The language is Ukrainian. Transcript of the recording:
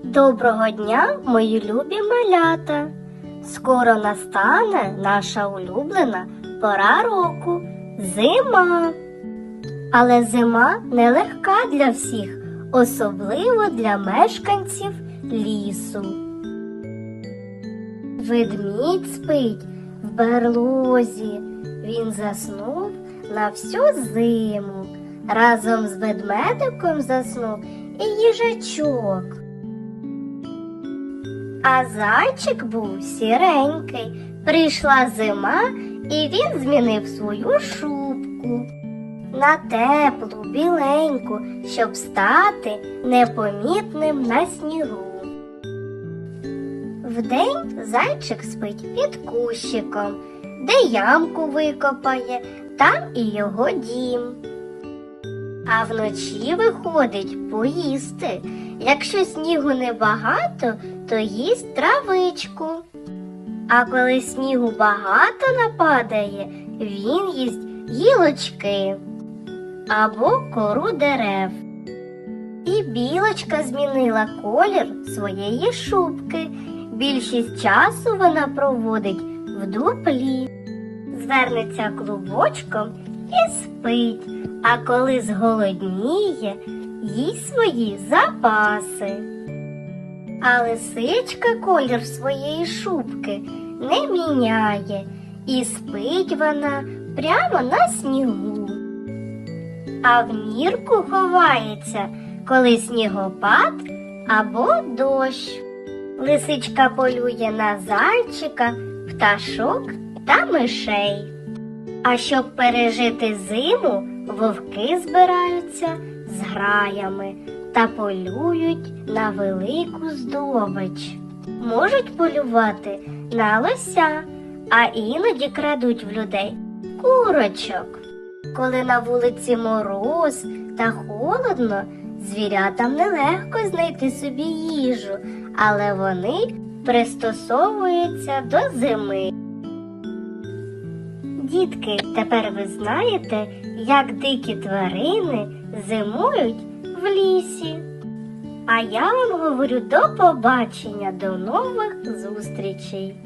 Доброго дня, мої любі малята! Скоро настане наша улюблена пора року зима. Але зима нелегка для всіх, особливо для мешканців лісу. Ведмідь спить в берлозі. Він заснув на всю зиму. Разом з ведмедиком заснув і їжачок. А зайчик був сіренький. Прийшла зима, і він змінив свою шубку на теплу, біленьку, щоб стати непомітним на снігу. Вдень зайчик спить під кущиком, де ямку викопає, там і його дім. А вночі виходить поїсти. Якщо снігу небагато, то їсть травичку. А коли снігу багато нападає, він їсть гілочки або кору дерев. І білочка змінила колір своєї шубки. Більшість часу вона проводить в дуплі, звернеться клубочком і спить, а коли зголодніє, їсть свої запаси. А лисичка колір своєї шубки не міняє, і спить вона прямо на снігу. А в нірку ховається, коли снігопад або дощ. Лисичка полює на зайчика, пташок та мишей. А щоб пережити зиму, вовки збираються з граями та полюють на велику здобич. Можуть полювати на лося, а іноді крадуть в людей курочок. Коли на вулиці мороз та холодно, звірятам нелегко знайти собі їжу, але вони пристосовуються до зими. Дітки, тепер ви знаєте, як дикі тварини зимують в лісі. А я вам говорю до побачення, до нових зустрічей.